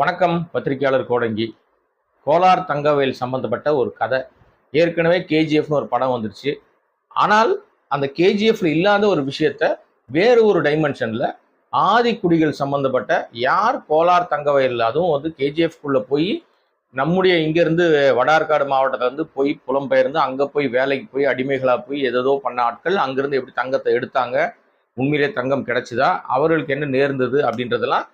வணக்கம் பத்திரிகையாளர் கோடங்கி. கோலார் தங்கவேல் சம்பந்தப்பட்ட ஒரு கதை. ஏற்கனவே கேஜிஎஃப்னு ஒரு படம் வந்துருச்சு. ஆனால் அந்த கேஜிஎஃப்ல இல்லாத ஒரு விஷயத்த வேறு ஒரு டைமென்ஷனில் ஆதிக்குடிகள் சம்பந்தப்பட்ட யார் கோலார் தங்கவயல் அதுவும் வந்து கேஜிஎஃப்குள்ளே போய் நம்முடைய இங்கேருந்து வடார்காடு மாவட்டத்திலேருந்து போய் புலம்பெயர்ந்து அங்கே போய் வேலைக்கு போய் அடிமைகளாக போய் எதோ பண்ண ஆட்கள் அங்கேருந்து எப்படி தங்கத்தை எடுத்தாங்க? உண்மையிலே தங்கம் கிடைச்சிதா? அவர்களுக்கு என்ன நேர்ந்தது? அப்படின்றதெல்லாம்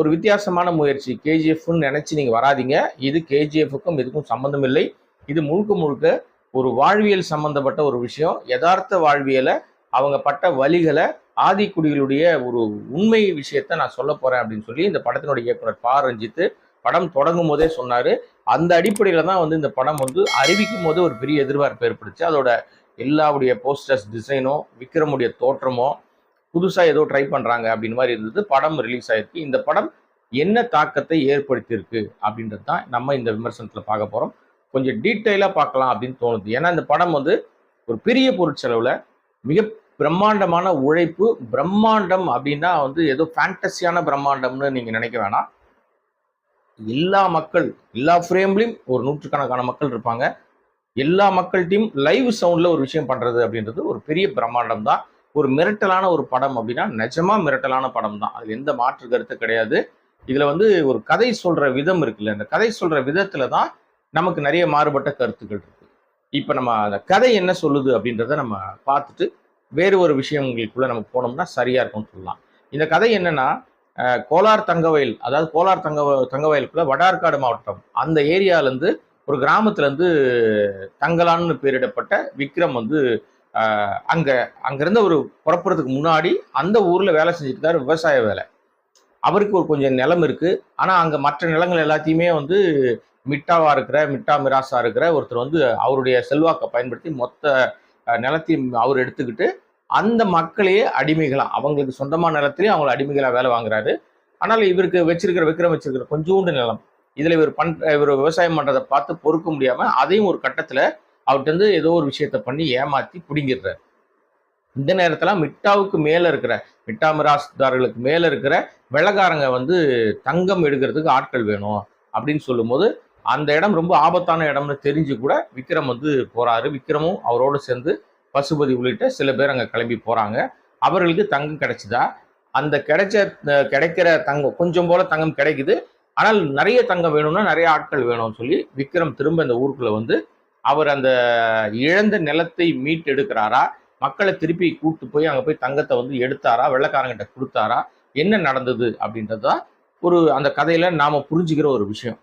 ஒரு வித்தியாசமான முயற்சி. கேஜிஎஃப்னு நினச்சி நீங்கள் வராதீங்க. இது கேஜிஎஃப்க்கும் இதுக்கும் சம்மந்தம் இல்லை. இது முழுக்க முழுக்க ஒரு வாழ்வியல் சம்பந்தப்பட்ட ஒரு விஷயம். யதார்த்த வாழ்வியலை அவங்க பட்ட வழிகளை ஆதிக்குடிகளுடைய ஒரு உண்மை விஷயத்த நான் சொல்ல போகிறேன் அப்படின்னு சொல்லி இந்த படத்தினுடைய இயக்குனர் பா. ரஞ்சித்து படம் தொடங்கும் போதே சொன்னார். அந்த அடிப்படையில் தான் வந்து இந்த படம் வந்து அறிவிக்கும் போது ஒரு பெரிய எதிர்பார்ப்பு ஏற்படுச்சு. அதோட எல்லாவுடைய போஸ்டர்ஸ் டிசைனோ விக்ரமுடைய தோற்றமோ புதுசாக ஏதோ ட்ரை பண்ணுறாங்க அப்படின்னு மாதிரி இருந்தது. படம் ரிலீஸ் ஆயிருக்கு. இந்த படம் என்ன தாக்கத்தை ஏற்படுத்தியிருக்கு அப்படின்றது தான் நம்ம இந்த விமர்சனத்தில் பார்க்க போகிறோம் கொஞ்சம் டீட்டெயிலாக பார்க்கலாம் அப்படின்னு தோணுது. ஏன்னா இந்த படம் வந்து ஒரு பெரிய பொருட்செலவில் மிக பிரம்மாண்டமான உழைப்பு பிரம்மாண்டம் அப்படின்னா வந்து ஏதோ ஃபேண்டஸியான பிரம்மாண்டம்னு நீங்கள் நினைக்க வேணாம். எல்லா மக்கள் எல்லா ஃப்ரேம்லையும் ஒரு நூற்றுக்கணக்கான மக்கள் இருப்பாங்க. எல்லா மக்கள்கிட்டையும் லைவ் சவுண்டில் ஒரு விஷயம் பண்ணுறது அப்படின்றது ஒரு பெரிய பிரம்மாண்டம் தான் ஒரு மிரட்டலான ஒரு படம் அப்படின்னா நிஜமா மிரட்டலான படம் தான் அதில் எந்த மாற்று கருத்து கிடையாது. இதில் வந்து ஒரு கதை சொல்கிற விதம் இருக்குல்ல அந்த கதை சொல்கிற விதத்தில் தான் நமக்கு நிறைய மாறுபட்ட கருத்துக்கள் இருக்கு. இப்போ நம்ம அந்த கதை என்ன சொல்லுது அப்படின்றத நம்ம பார்த்துட்டு வேறு ஒரு விஷயங்களுக்குள்ள நம்ம போனோம்னா சரியாக இருக்கும்னு சொல்லலாம். இந்த கதை என்னன்னா கோலார் தங்கவயல் அதாவது கோலார் தங்க தங்கவயலுக்குள்ள வடார்காடு மாவட்டம் அந்த ஏரியாவிலேருந்து ஒரு கிராமத்துலேருந்து தங்கலான்னு பேரிடப்பட்ட விக்ரம் வந்து அங்கே அங்கேருந்து ஒரு புறப்புறதுக்கு முன்னாடி அந்த ஊரில் வேலை செஞ்சுட்டு இருந்தாரு விவசாய வேலை. அவருக்கு ஒரு கொஞ்சம் நிலம் இருக்குது ஆனால் அங்கே மற்ற நிலங்கள் எல்லாத்தையுமே வந்து மிட்டாவாக இருக்கிற மிட்டா மிராசா இருக்கிற ஒருத்தர் வந்து அவருடைய செல்வாக்கை பயன்படுத்தி மொத்த நிலத்தையும் அவர் எடுத்துக்கிட்டு அந்த மக்களையே அடிமைகளாக அவங்களுக்கு சொந்தமான நிலத்துலேயும் அவங்கள அடிமைகளாக வேலை வாங்குறாரு. ஆனால் இவருக்கு வச்சிருக்கிற விக்ரம் வச்சிருக்கிற கொஞ்சோண்டு நிலம் இதில் இவர் பண் இவர் விவசாயம் பண்ணுறதை பார்த்து பொறுக்க முடியாமல் அதையும் ஒரு கட்டத்தில் அவர்கிட்ட ஏதோ ஒரு விஷயத்த பண்ணி ஏமாத்தி பிடிங்கிடுறாரு. இந்த நேரத்தில் மிட்டாவுக்கு மேலே இருக்கிற மிட்டா மிராசுதாரர்களுக்கு மேலே இருக்கிற வெள்ளக்காரங்க வந்து தங்கம் எடுக்கிறதுக்கு ஆட்கள் வேணும் அப்படின்னு சொல்லும்போது அந்த இடம் ரொம்ப ஆபத்தான இடம்னு தெரிஞ்சு கூட விக்ரம் வந்து போகிறாரு விக்ரமும் அவரோட சேர்ந்து பசுபதி உள்ளிட்ட சில பேர் அங்கே கிளம்பி போகிறாங்க அவர்களுக்கு தங்கம் கிடைச்சிதா? அந்த கிடைச்ச கிடைக்கிற தங்கம் கொஞ்சம் போல தங்கம் கிடைக்குது. ஆனால் நிறைய தங்கம் வேணும்னா நிறைய ஆட்கள் வேணும்னு சொல்லி விக்ரம் திரும்ப இந்த ஊருக்குள்ளே வந்து அவர் அந்த இழந்த நிலத்தை மீட்டெடுக்கிறாரா? மக்களை திருப்பி கூப்பிட்டு போய் அங்கே போய் தங்கத்தை வந்து எடுத்தாரா? வெள்ளக்காரங்கிட்ட கொடுத்தாரா? என்ன நடந்தது அப்படின்றதா ஒரு அந்த கதையில் நாம் புரிஞ்சுக்கிற ஒரு விஷயம்.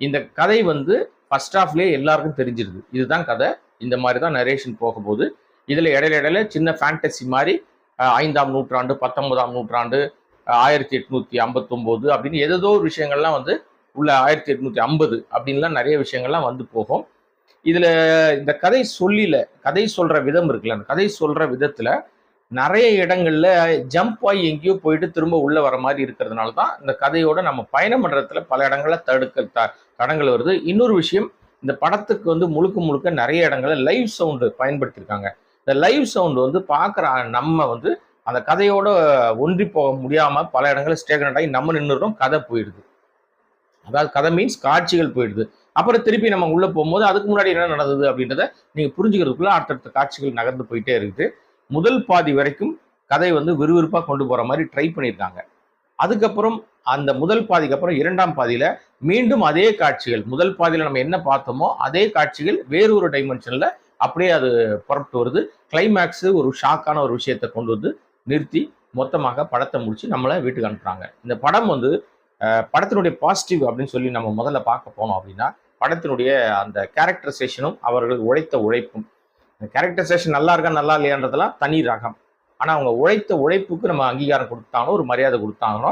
இந்த கதை வந்து ஃபர்ஸ்ட் ஆஃப்லேயே எல்லாருக்கும் தெரிஞ்சிருது. இதுதான் கதை. இந்த மாதிரி தான் நரேஷன் போகும்போது இதில் இடையில இடையில சின்ன ஃபேண்டசி மாதிரி ஐந்தாம் நூற்றாண்டு பத்தொன்பதாம் நூற்றாண்டு ஆயிரத்தி எட்நூற்றி ஐம்பத்தொம்போது அப்படின்னு ஏதோ ஒரு விஷயங்கள்லாம் வந்து உள்ள ஆயிரத்தி எட்நூற்றி ஐம்பது அப்படின்லாம் நிறைய விஷயங்கள்லாம் வந்து போகும். இதுல இந்த கதை சொல்லில கதை சொல்ற விதம் இருக்குல்ல அந்த கதை சொல்ற விதத்துல நிறைய இடங்கள்ல ஜம்ப் ஆகி எங்கேயோ போயிட்டு திரும்ப உள்ள வர மாதிரி இருக்கிறதுனால தான் இந்த கதையோட நம்ம பயணம் பண்றதுல பல இடங்கள்ல தடுக்க த- தடங்கள் வருது. இன்னொரு விஷயம் இந்த படத்துக்கு வந்து முழுக்க முழுக்க நிறைய இடங்கள்ல லைவ் சவுண்டு பயன்படுத்தியிருக்காங்க இந்த லைவ் சவுண்டு வந்து பார்க்குற நம்ம வந்து அந்த கதையோட ஒன்றி போக முடியாமல் பல இடங்களில் ஸ்டேக்னட் ஆகி நம்ம நின்றுடும் கதை போயிடுது. அதாவது கதை மீன்ஸ் காட்சிகள் போயிடுது. அப்புறம் திருப்பி நம்ம உள்ளே போகும்போது அதுக்கு முன்னாடி என்ன நடந்தது அப்படின்றத நீங்கள் புரிஞ்சுக்கிறதுக்குள்ள அடுத்தடுத்த காட்சிகள் நகர்ந்து போயிட்டே இருக்குது. முதல் பாதி வரைக்கும் கதை வந்து விறுவிறுப்பாக கொண்டு போகிற மாதிரி ட்ரை பண்ணியிருக்காங்க. அதுக்கப்புறம் அந்த முதல் பாதிக்கு அப்புறம் இரண்டாம் பாதியில் மீண்டும் அதே காட்சிகள் முதல் பாதியில் நம்ம என்ன பார்த்தோமோ அதே காட்சிகள் வேறு ஒரு டைமென்ஷன்ல அப்படியே அது புறப்பட்டு வருது. கிளைமேக்ஸ் ஒரு ஷாக்கான ஒரு விஷயத்தை கொண்டு வந்து நிறுத்தி மொத்தமாக படத்தை முடிச்சு நம்மளை வீட்டுக்கு அனுப்புகிறாங்க இந்த படம் வந்து படத்தினுடைய பாசிட்டிவ் அப்படின்னு சொல்லி நம்ம முதல்ல பார்க்க போனோம் அப்படின்னா படத்தினுடைய அந்த கேரக்டரைசேஷனும் அவர்கள் உழைத்த உழைப்பும். கேரக்டரைசேஷன் நல்லா இருக்கா நல்லா இல்லையான்றதெல்லாம் தனி ரகம். ஆனால் அவங்க உழைத்த உழைப்புக்கு நம்ம அங்கீகாரம் கொடுத்தாங்களோ ஒரு மரியாதை கொடுத்தாங்களோ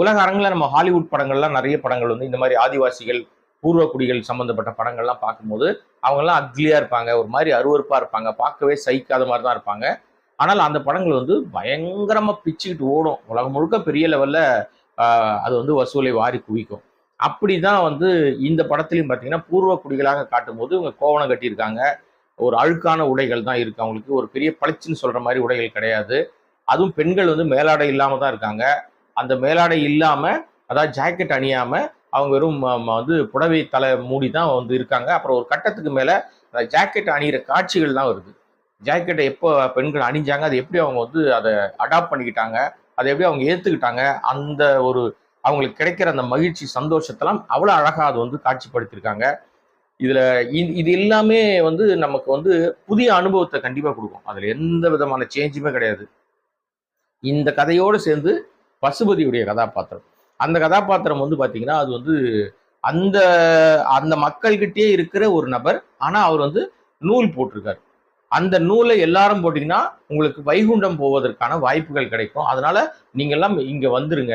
உலக அரங்கில் நம்ம ஹாலிவுட் படங்கள்லாம் நிறைய படங்கள் வந்து இந்த மாதிரி ஆதிவாசிகள் பூர்வக்குடிகள் சம்மந்தப்பட்ட படங்கள்லாம் பார்க்கும்போது அவங்கெல்லாம் அக்லியாக இருப்பாங்க ஒரு மாதிரி அருவறுப்பாக இருப்பாங்க பார்க்கவே சகிக்காத மாதிரி தான் இருப்பாங்க. ஆனால் அந்த படங்கள் வந்து பயங்கரமாக பிச்சுக்கிட்டு ஓடும். உலகம் முழுக்க பெரிய லெவலில் அது வந்து வசூலை வாரி குவிக்கும். அப்படிதான் வந்து இந்த படத்துலையும் பார்த்தீங்கன்னா பூர்வ குடிகளாக காட்டும்போது இவங்க கோவணம் கட்டியிருக்காங்க. ஒரு அழுக்கான உடைகள் தான் இருக்கு அவங்களுக்கு. ஒரு பெரிய பளிச்சுன்னு சொல்கிற மாதிரி உடைகள் கிடையாது. அதுவும் பெண்கள் வந்து மேலாடை இல்லாமல் தான் இருக்காங்க. அந்த மேலாடை இல்லாமல் அதாவது ஜாக்கெட் அணியாமல் அவங்க வெறும் வந்து புடவை தலை மூடி தான் வந்து இருக்காங்க. அப்புறம் ஒரு கட்டத்துக்கு மேலே அந்த ஜாக்கெட் அணிகிற காட்சிகள் தான் வருது. ஜாக்கெட்டை எப்போ பெண்கள் அணிஞ்சாங்க அது எப்படி அவங்க வந்து அதை அடாப்ட் பண்ணிக்கிட்டாங்க அதை எப்படி அவங்க ஏற்றுக்கிட்டாங்க அந்த ஒரு அவங்களுக்கு கிடைக்கிற அந்த மகிழ்ச்சி சந்தோஷத்தெல்லாம் அவ்வளோ அழகாக அது வந்து காட்சிப்படுத்தியிருக்காங்க. இதில் இது எல்லாமே வந்து நமக்கு வந்து புதிய அனுபவத்தை கண்டிப்பாக கொடுக்கும். அதில் எந்த விதமான சேஞ்சுமே கிடையாது. இந்த கதையோடு சேர்ந்து பசுபதியுடைய கதாபாத்திரம். அந்த கதாபாத்திரம் வந்து பார்த்தீங்கன்னா அது வந்து அந்த அந்த மக்கள்கிட்டயே இருக்கிற ஒரு நபர். ஆனால் அவர் வந்து நூல் போட்டிருக்காரு. அந்த நூலை எல்லாரும் போட்டீங்கன்னா உங்களுக்கு வைகுண்டம் போவதற்கான வாய்ப்புகள் கிடைக்கும். அதனால நீங்க இங்கே இங்க வந்துருங்க.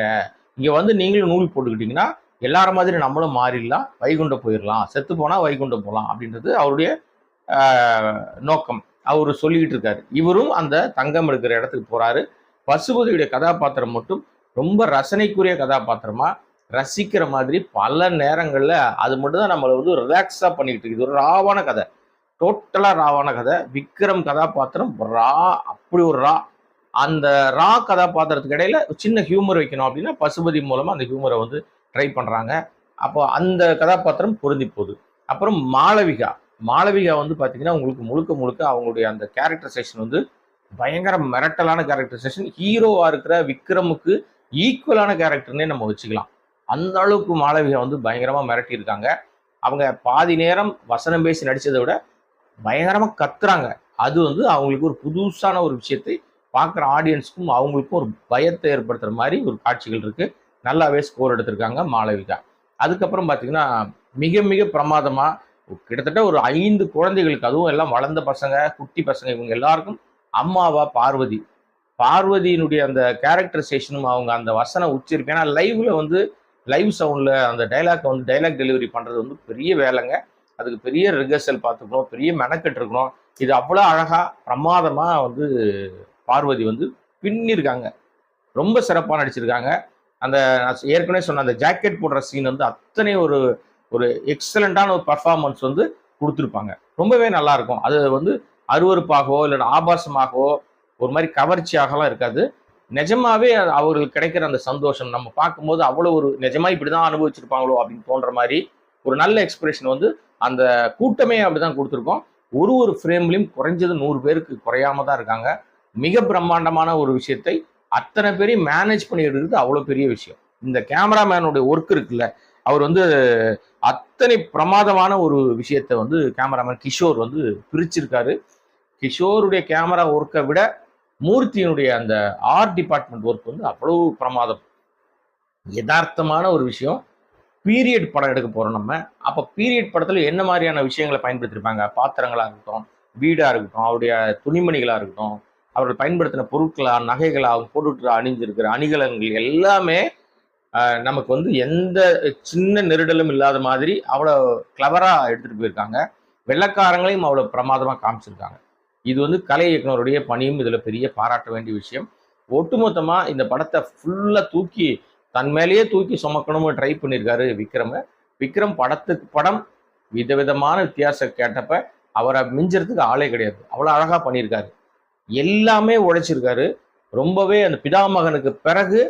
இங்க வந்து நீங்களும் நூல் போட்டுக்கிட்டீங்கன்னா எல்லார மாதிரி நம்மளும் மாறிடலாம். வைகுண்டம் போயிடலாம். செத்து போனா வைகுண்டம் போகலாம் அப்படின்றது அவருடைய நோக்கம். அவர் சொல்லிக்கிட்டு இருக்காரு. இவரும் அந்த தங்கம் எடுக்கிற இடத்துக்கு போறாரு. பசுபதியுடைய கதாபாத்திரம் மட்டும் ரொம்ப ரசனைக்குரிய கதாபாத்திரமா ரசிக்கிற மாதிரி பல நேரங்கள்ல அது மட்டும் தான் நம்மளை வந்து ரிலாக்ஸா பண்ணிக்கிட்டு இருக்கு இது ஒரு ராவான கதை. டோட்டலாக ராவான கதை. விக்ரம் கதாபாத்திரம் ரா அப்படி ஒரு ரா. அந்த ரா கதாபாத்திரத்துக்கு இடையில சின்ன ஹியூமர் வைக்கணும் அப்படின்னா பசுபதி மூலமாக அந்த ஹியூமரை வந்து ட்ரை பண்ணுறாங்க அப்போ அந்த கதாபாத்திரம் பொருந்தி போகுது. அப்புறம் மாளவிகா. மாளவிகா வந்து பார்த்தீங்கன்னா உங்களுக்கு முழுக்க முழுக்க அவங்களுடைய அந்த கேரக்டரைசேஷன் வந்து பயங்கர மிரட்டலான கேரக்டரைசேஷன் ஹீரோவாக இருக்கிற விக்ரமுக்கு ஈக்குவலான கேரக்டர்னே நம்ம வச்சுக்கலாம். அந்த அளவுக்கு மாளவிகா வந்து பயங்கரமாக மிரட்டியிருக்காங்க. அவங்க பாதி நேரம் வசனம் பேசி நடித்ததை விட பயங்கரமா கத்துறாங்க. அது வந்து அவங்களுக்கு ஒரு புதுசான ஒரு விஷயத்தை பார்க்குற ஆடியன்ஸ்க்கும் அவங்களுக்கும் ஒரு பயத்தை ஏற்படுத்துகிற மாதிரி ஒரு காட்சிகள் இருக்குது நல்லாவே ஸ்கோர் எடுத்திருக்காங்க மாளவிகா அதுக்கப்புறம் பார்த்தீங்கன்னா மிக மிக பிரமாதமாக கிட்டத்தட்ட ஒரு ஐந்து குழந்தைகளுக்கு அதுவும் எல்லாம் வளர்ந்த பசங்க குட்டி பசங்க இவங்க எல்லாருக்கும் அம்மாவா பார்வதி. பார்வதியினுடைய அந்த கேரக்டரைசேஷனும் அவங்க அந்த வசன உச்சரிப்பு. ஏன்னா லைவில் வந்து லைவ் சவுண்டில் அந்த டைலாக் வந்து டைலாக் டெலிவரி பண்ணுறது வந்து பெரிய வேலைங்க. அதுக்கு பெரிய ரிகர்சல் பார்த்துக்கணும் பெரிய மெனக்கெட்டு இருக்கணும். இது அவ்வளோ அழகாக பிரமாதமாக வந்து பார்வதி வந்து பின்னிருக்காங்க. ரொம்ப சிறப்பாக நடிச்சிருக்காங்க. அந்த நான் ஏற்கனவே சொன்ன அந்த ஜாக்கெட் போடுற சீன் வந்து அத்தனை ஒரு ஒரு எக்ஸலண்டான ஒரு பர்ஃபார்மன்ஸ் வந்து கொடுத்துருப்பாங்க. ரொம்பவே நல்லாயிருக்கும் அது வந்து அருவருப்பாகவோ இல்லை ஆபாசமாகவோ ஒரு மாதிரி கவர்ச்சியாகலாம் இருக்காது. நிஜமாவே அவர்களுக்கு கிடைக்கிற அந்த சந்தோஷம் நம்ம பார்க்கும்போது அவ்வளோ ஒரு நிஜமா இப்படிதான் அனுபவிச்சிருப்பாங்களோ அப்படின்னு தோன்ற மாதிரி ஒரு நல்ல எக்ஸ்பிரஷன் வந்து அந்த கூட்டமே அப்படிதான் கொடுத்துருக்கோம். ஒரு ஒரு ஃப்ரேம்லையும் குறைஞ்சது நூறு பேருக்கு குறையாம தான் இருக்காங்க. மிக பிரம்மாண்டமான ஒரு விஷயத்தை அத்தனை பேரையும் மேனேஜ் பண்ணி எடுக்கிறது அவ்வளோ பெரிய விஷயம். இந்த கேமராமேனுடைய ஒர்க் இருக்குல்ல அவர் வந்து அத்தனை பிரமாதமான ஒரு விஷயத்தை வந்து கேமராமேன் கிஷோர் வந்து பிரிச்சிருக்காரு. கிஷோருடைய கேமரா ஒர்க்கை விட மூர்த்தியினுடைய அந்த ஆர்ட் டிபார்ட்மெண்ட் ஒர்க் வந்து அவ்வளவு பிரமாதம். யதார்த்தமான ஒரு விஷயம். பீரியட் படம் எடுக்க போகிறோம் நம்ம. அப்போ பீரியட் படத்தில் என்ன மாதிரியான விஷயங்களை பயன்படுத்தியிருப்பாங்க பாத்திரங்களாக இருக்கட்டும் வீடாக இருக்கட்டும் அவருடைய துணிமணிகளாக இருக்கட்டும் அவர்கள் பயன்படுத்தின பொருட்களாக நகைகளாக போட்டுட்டு அணிஞ்சிருக்கிற அணிகலன்கள் எல்லாமே நமக்கு வந்து எந்த சின்ன நெருடலும் இல்லாத மாதிரி அவ்வளோ கிளவராக எடுத்துகிட்டு போயிருக்காங்க. வெள்ளக்காரங்களையும் அவ்வளோ பிரமாதமாக காமிச்சிருக்காங்க. இது வந்து கலை இயக்குனருடைய பணியும் இதில் பெரிய பாராட்ட வேண்டிய விஷயம். ஒட்டுமொத்தமாக இந்த படத்தை ஃபுல்லாக தூக்கி தன் மேலேயே தூக்கி சுமக்கணும்னு ட்ரை பண்ணியிருக்காரு விக்ரம. விக்ரம் படத்துக்கு படம் விதவிதமான வித்தியாசம் கேட்டப்ப அவரை மிஞ்சறதுக்கு ஆளே கிடையாது. அவ்வளோ அழகாக பண்ணியிருக்காரு எல்லாமே உழைச்சிருக்காரு ரொம்பவே அந்த பிதாமகனுக்கு பிறகு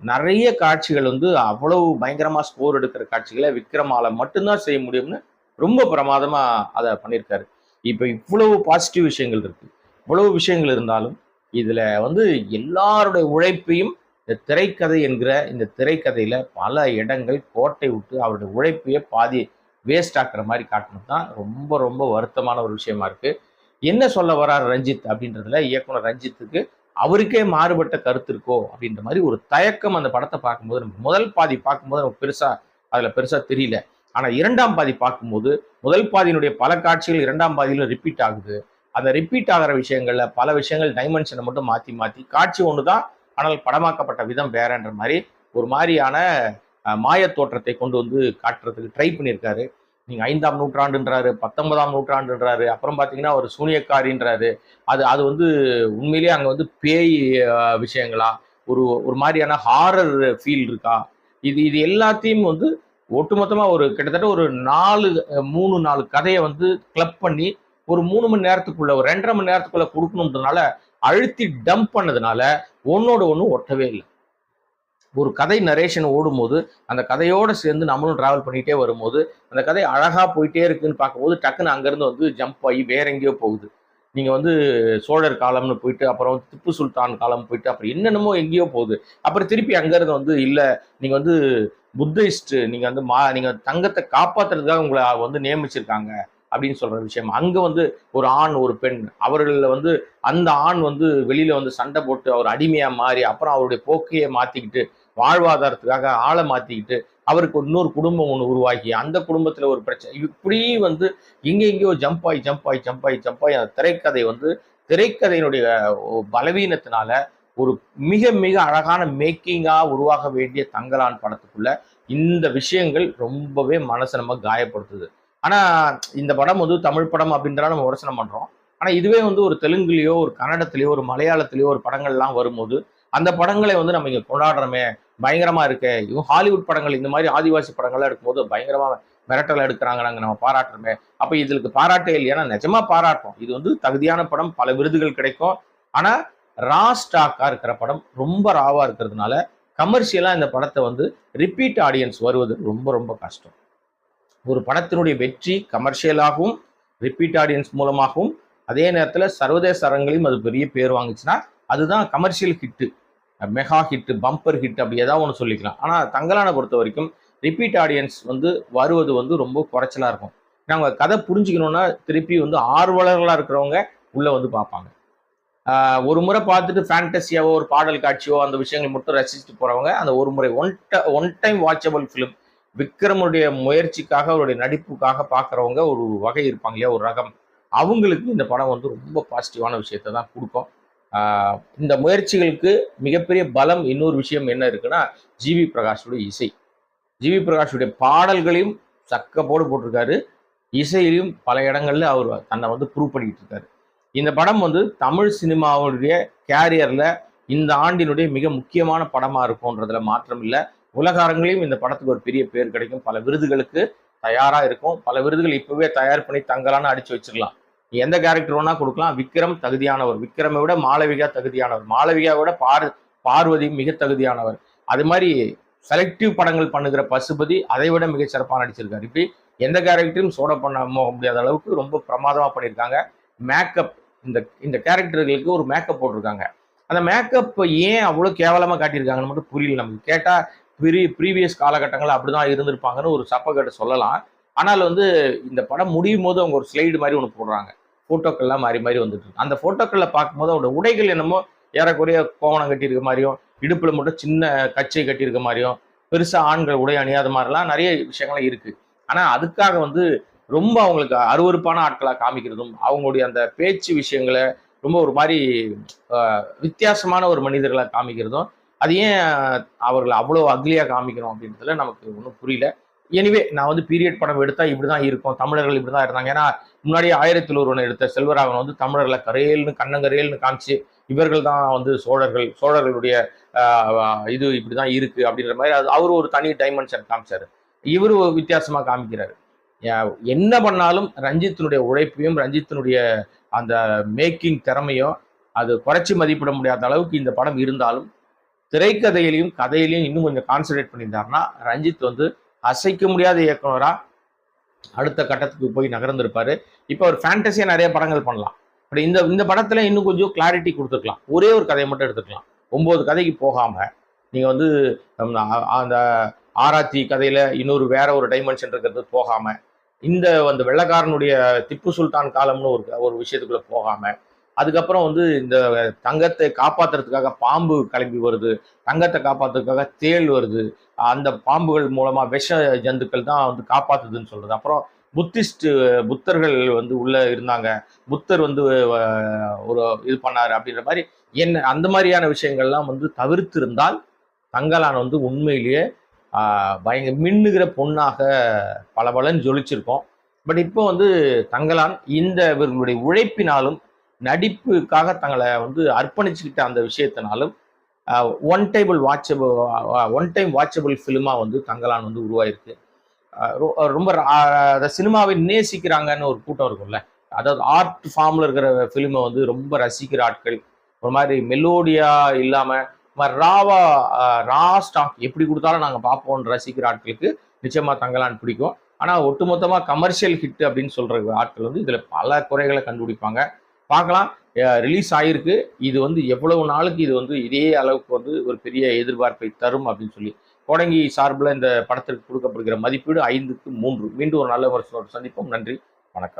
நிறைய காட்சிகள் வந்து அவ்வளவு பயங்கரமாக ஸ்கோர் எடுக்கிற காட்சிகளை விக்ரமால மட்டும்தான் செய்ய முடியும்னு ரொம்ப பிரமாதமாக அதை பண்ணியிருக்காரு இப்போ இவ்வளவு பாசிட்டிவ் விஷயங்கள் இருக்குது இவ்வளவு விஷயங்கள் இருந்தாலும் இதில் வந்து எல்லாருடைய உழைப்பையும் இந்த திரைக்கதை என்கிற இந்த திரைக்கதையில் பல இடங்கள் கோட்டை விட்டு அவருடைய உழைப்பையே பாதி வேஸ்ட் ஆக்குற மாதிரி காட்டினது தான் ரொம்ப ரொம்ப வருத்தமான ஒரு விஷயமா இருக்கு. என்ன சொல்ல வரார் ரஞ்சித் அப்படின்றதுல இயக்குனர் ரஞ்சித்துக்கு அவருக்கே மாறுபட்ட கருத்து இருக்கோ அப்படின்ற மாதிரி ஒரு தயக்கம் அந்த படத்தை பார்க்கும்போது நம்ம முதல் பாதி பார்க்கும்போது நமக்கு பெருசா அதுல பெருசா தெரியல. ஆனா இரண்டாம் பாதி பார்க்கும்போது முதல் பாதியினுடைய பல காட்சிகள் இரண்டாம் பாதியில ரிப்பீட் ஆகுது. அந்த ரிப்பீட் ஆகிற விஷயங்கள்ல பல விஷயங்கள் டைமென்ஷனை மட்டும் மாத்தி மாத்தி காட்சி ஒன்று தான் ஆனால் படமாக்கப்பட்ட விதம் வேறன்ற மாதிரி ஒரு மாதிரியான மாயத் தோற்றத்தை கொண்டு வந்து காட்டுறதுக்கு ட்ரை பண்ணியிருக்காரு. நீங்கள் ஐந்தாம் நூற்றாண்டுன்றாரு பத்தொன்பதாம் நூற்றாண்டுன்றாரு அப்புறம் பார்த்தீங்கன்னா ஒரு சூனியக்காரின்றாரு. அது அது வந்து உண்மையிலேயே அங்கே வந்து பேய் விஷயங்களா? ஒரு ஒரு மாதிரியான ஹாரர் ஃபீல் இருக்கா? இது இது எல்லாத்தையும் வந்து ஒட்டுமொத்தமாக ஒரு கிட்டத்தட்ட ஒரு நாலு மூணு நாலு கதையை வந்து கிளப் பண்ணி ஒரு மூணு மணி நேரத்துக்குள்ள ஒரு ரெண்டரை மணி நேரத்துக்குள்ள கொடுக்கணுன்றதுனால அழுத்தி டம்ப் பண்ணதுனால ஒன்னோட ஒன்று ஒட்டவே இல்லை. ஒரு கதை நரேஷன் ஓடும்போது அந்த கதையோடு சேர்ந்து நம்மளும் ட்ராவல் பண்ணிகிட்டே வரும்போது அந்த கதை அழகாக போயிட்டே இருக்குன்னு பார்க்கும்போது டக்குன்னு அங்கேருந்து வந்து ஜம்ப் ஆகி வேற எங்கேயோ போகுது. நீங்கள் வந்து சோழர் காலம்னு போயிட்டு அப்புறம் திப்பு சுல்தான் காலம் போயிட்டு அப்புறம் என்னென்னமோ எங்கேயோ போகுது. அப்புறம் திருப்பி அங்கேருந்து வந்து இல்லை நீங்கள் வந்து புத்திஸ்ட் நீங்கள் வந்து மா நீங்கள் தங்கத்தை காப்பாற்றுறதுக்காக உங்களை வந்து நியமிச்சிருக்காங்க. அப்படின்னு சொல்கிற விஷயம். அங்கே வந்து ஒரு ஆண் ஒரு பெண். அவர்களில் வந்து அந்த ஆண் வந்து வெளியில் வந்து சண்டை போட்டு அவர் அடிமையாக மாறி அப்புறம் அவருடைய போக்கையை மாற்றிக்கிட்டு வாழ்வாதாரத்துக்காக ஆளை மாற்றிக்கிட்டு அவருக்கு இன்னொரு குடும்பம் ஒன்று உருவாகி அந்த குடும்பத்தில் ஒரு பிரச்சனை இப்படி வந்து எங்கெங்கேயோ ஜம்ப் ஆகி ஜம்ப் ஆகி ஜம்ப் ஆகி ஜம்ப் ஆகி அந்த திரைக்கதை வந்து திரைக்கதையினுடைய பலவீனத்தினால ஒரு மிக மிக அழகான மேக்கிங்காக உருவாக வேண்டிய தங்கலான் படத்துக்குள்ள இந்த விஷயங்கள் ரொம்பவே மனசை நம்ம காயப்படுத்துது. ஆனால் இந்த படம் வந்து தமிழ் படம் அப்படின்றத நம்ம விமர்சனம் பண்ணுறோம் ஆனால் இதுவே வந்து ஒரு தெலுங்குலேயோ ஒரு கன்னடத்துலேயோ ஒரு மலையாளத்துலேயோ ஒரு படங்கள்லாம் வரும்போது அந்த படங்களை வந்து நம்ம இங்கே கொண்டாடுறோமே பயங்கரமா இருக்கு. இவங்க ஹாலிவுட் படங்கள் இந்த மாதிரி ஆதிவாசி படங்கள்லாம் எடுக்கும்போது பயங்கரமா மிரட்டல் எடுக்கிறாங்க நாங்கள் நம்ம பாராட்டுறோமே. அப்போ இதுக்கு பாராட்டே இல்லையா? நிஜமா பாராட்டோம் இது வந்து தகுதியான படம் பல விருதுகள் கிடைக்கும். ஆனால் ரா ஸ்டாக்கா இருக்கிற படம் ரொம்ப ராவா இருக்கிறதுனால கமர்ஷியலா இந்த படத்தை வந்து ரிப்பீட் ஆடியன்ஸ் வருவது ரொம்ப ரொம்ப கஷ்டம். ஒரு படத்தினுடைய வெற்றி கமர்ஷியலாகவும் ரிப்பீட் ஆடியன்ஸ் மூலமாகவும் அதே நேரத்தில் சர்வதேச அரங்கிலையும் அது பெரிய பேர் வாங்குச்சுன்னா அதுதான் commercial hit mega hit bumper hit அப்படி ஏதாவது ஒன்று சொல்லிக்கலாம். ஆனால் தங்கலான பொறுத்த வரைக்கும் ரிப்பீட் ஆடியன்ஸ் வந்து வருவது வந்து ரொம்ப குறைச்சலாக இருக்கும். நாங்கள் கதை புரிஞ்சுக்கணுன்னா திருப்பி வந்து ஆர்வலர்களாக இருக்கிறவங்க உள்ளே வந்து பார்ப்பாங்க. ஒரு முறை பார்த்துட்டு ஃபேண்டஸியாவோ ஒரு பாடல் காட்சியோ அந்த விஷயங்களை மட்டும் ரசிச்சுட்டு போகிறவங்க அந்த ஒரு முறை ஒன் ட ஒன் டைம் வாட்சபிள் ஃபிலிம் விக்ரமுடைய முயற்சிக்காக அவருடைய நடிப்புக்காக பார்க்குறவங்க ஒரு வகை இருப்பாங்க இல்லையா? ஒரு ரகம். அவங்களுக்கு இந்த படம் வந்து ரொம்ப பாசிட்டிவான விஷயத்தை தான் கொடுக்கும். இந்த முயற்சிகளுக்கு மிகப்பெரிய பலம் இன்னொரு விஷயம் என்ன இருக்குன்னா ஜிவி பிரகாஷுடைய இசை. ஜிவி பிரகாஷுடைய பாடல்களையும் சக்க போடு போட்டிருக்காரு. இசையிலையும் பல இடங்கள்ல அவர் தன்னை வந்து ப்ரூவ் பண்ணிக்கிட்டு இருக்காரு. இந்த படம் வந்து தமிழ் சினிமாவுடைய கேரியர்ல இந்த ஆண்டினுடைய மிக முக்கியமான படமா இருக்கும்ன்றதுல மாற்றம் இல்லை. உலக அரங்கிலையும் இந்த படத்துக்கு ஒரு பெரிய பேர் கிடைக்கும். பல விருதுகளுக்கு தயாரா இருக்கும். பல விருதுகள் இப்பவே தயார் பண்ணி தங்கலான அடிச்சு வச்சிடலாம். எந்த கேரக்டர் வேணா கொடுக்கலாம். விக்ரம் தகுதியானவர். விக்ரமை விட மாளவிகா தகுதியானவர். மாளவிகா விட பார் பார்வதி மிக தகுதியானவர். அது மாதிரி செலக்டிவ் படங்கள் பண்ணுகிற பசுபதி அதை விட மிக சிறப்பாக நடிச்சிருக்காரு. இப்படி எந்த கேரக்டரும் சோட பண்ண முடியாத அளவுக்கு ரொம்ப பிரமாதமாக பண்ணியிருக்காங்க. மேக்கப் இந்த இந்த கேரக்டர்களுக்கு ஒரு மேக்கப் போட்டிருக்காங்க. அந்த மேக்கப் ஏன் அவ்வளோ கேவலமாக காட்டியிருக்காங்கன்னு மட்டும் புரியல நமக்கு. கேட்டால் ப்ரீ ப்ரீவியஸ் காலகட்டங்கள் அப்படிதான் இருந்திருப்பாங்கன்னு ஒரு சப்பக்கட்டு சொல்லலாம். ஆனால் வந்து இந்த படம் முடியும் போது அவங்க ஒரு ஸ்லைடு மாதிரி ஒன்று போடுறாங்க. ஃபோட்டோக்கள்லாம் மாறி மாறி வந்துட்டு இருக்கு. அந்த ஃபோட்டோக்களில் பார்க்கும்போது அவரோட உடைகள் என்னமோ ஏறக்குறைய கோவணம் கட்டியிருக்க மாதிரியும் இடுப்பில் மட்டும் சின்ன கச்சை கட்டியிருக்க மாதிரியும் பெருசாக ஆண்கள் உடை அணியாத மாதிரிலாம் நிறைய விஷயங்கள்லாம் இருக்குது ஆனால் அதுக்காக வந்து ரொம்ப அவங்களுக்கு அருவருப்பான ஆட்களாக காமிக்கிறதும் அவங்களுடைய அந்த பேச்சு விஷயங்களை ரொம்ப ஒரு மாதிரி வித்தியாசமான ஒரு மனிதர்களாக காமிக்கிறதும் அது ஏன் அவர்களை அவ்வளோ அக்லியாக காமிக்கணும் அப்படின்றதுல நமக்கு ஒன்றும் புரியல. எனிவே நான் வந்து பீரியட் படம் எடுத்தால் இப்படி தான் இருக்கும். தமிழர்கள் இப்படி தான் இருந்தாங்க. ஏன்னா முன்னாடியே ஆயிரத்தில் ஒருவன் எடுத்த செல்வராகவன் வந்து தமிழர்களை கரையல்னு கண்ணங்கரையல்னு காமிச்சு இவர்கள் தான் வந்து சோழர்கள் சோழர்களுடைய இது இப்படி தான் இருக்குது அப்படின்ற மாதிரி அது அவர் ஒரு தனி டைமென்ஷன் காமிச்சாரு. இவர் வித்தியாசமாக காமிக்கிறாரு. என்ன பண்ணாலும் ரஞ்சித்தினுடைய உழைப்பையும் ரஞ்சித்தினுடைய அந்த மேக்கிங் திறமையும் அது குறைச்சி மதிப்பிட முடியாத அளவுக்கு இந்த படம் இருந்தாலும் திரைக்கதையிலையும் கதையிலையும் இன்னும் கொஞ்சம் கான்சன்ட்ரேட் பண்ணியிருந்தாருன்னா ரஞ்சித் வந்து அசைக்க முடியாத இயக்குனரா அடுத்த கட்டத்துக்கு போய் நகர்ந்திருப்பாரு. இப்போ ஒரு ஃபேண்டசியா நிறைய படங்கள் பண்ணலாம். பட் இந்த இந்த படத்துல இன்னும் கொஞ்சம் கிளாரிட்டி கொடுத்துருக்கலாம் ஒரே ஒரு கதையை மட்டும் எடுத்துக்கலாம். ஒன்பது கதைக்கு போகாம நீங்க வந்து அந்த ஆராத்தி கதையில இன்னொரு வேற ஒரு டைமென்ஷன் இருக்கிறது போகாம இந்த அந்த வெள்ளக்காரனுடைய திப்பு சுல்தான் காலம்னு ஒரு ஒரு விஷயத்துக்குள்ள போகாம அதுக்கப்புறம் வந்து இந்த தங்கத்தை காப்பாத்துறதுக்காக பாம்பு கிளம்பி வருது. தங்கத்தை காப்பாற்றுறதுக்காக தேள் வருது. அந்த பாம்புகள் மூலமாக விஷ ஜந்துக்கள் தான் வந்து காப்பாற்றுதுன்னு சொல்றது. அப்புறம் புத்திஸ்ட் புத்தர்கள் வந்து உள்ள இருந்தாங்க. புத்தர் வந்து ஒரு இது பண்ணார் அப்படின்ற மாதிரி என்ன அந்த மாதிரியான விஷயங்கள்லாம் வந்து தவிர்த்திருந்தால் தங்கலான் வந்து உண்மையிலேயே ஆஹ், பயங்கர மின்னுகிற பொண்ணாக பளபளன்னு ஜொலிச்சிருக்கோம். பட் இப்போ வந்து தங்கலான் இந்த இவர்களுடைய உழைப்பினாலும் நடிப்புக்காக தங்களை வந்து அர்ப்பணிச்சுக்கிட்ட அந்த விஷயத்தினாலும் ஒன் டைபிள் வாட்சபிள் ஒன் டைம் வாட்சபிள் ஃபிலிமாக வந்து தங்கலான் வந்து உருவாயிருக்கு. ரொ- ரொம்ப அந்த சினிமாவை நேசிக்கிறாங்கன்னு ஒரு கூட்டம் இருக்கும்ல. அதாவது ஆர்ட் ஃபார்மில் இருக்கிற ஃபிலிமை வந்து ரொம்ப ரசிக்கிற ஆட்கள் ஒரு மாதிரி மெலோடியா இல்லாமல் ராவா ரா ஸ்டாக் எப்படி கொடுத்தாலும் நாங்கள் பார்ப்போம்னு ரசிக்கிற ஆட்களுக்கு நிச்சயமாக தங்கலான் பிடிக்கும். ஆனால் ஒட்டுமொத்தமாக கமர்ஷியல் ஹிட் அப்படின்னு சொல்கிற ஆட்கள் வந்து இதில் பல குறைகளை கண்டுபிடிப்பாங்க. பார்க்கலாம். ரிலீஸ் ஆகிருக்கு இது வந்து எவ்வளவு நாளுக்கு இது வந்து இதே அளவுக்கு வந்து ஒரு பெரிய எதிர்பார்ப்பை தரும் அப்படின்னு சொல்லி. கோடங்கி சார்பில் இந்த படத்திற்கு கொடுக்கப்படுகிற மதிப்பீடு ஐந்துக்கு மூன்று. மீண்டும் ஒரு நல்ல வருஷம் சந்திப்போம். நன்றி.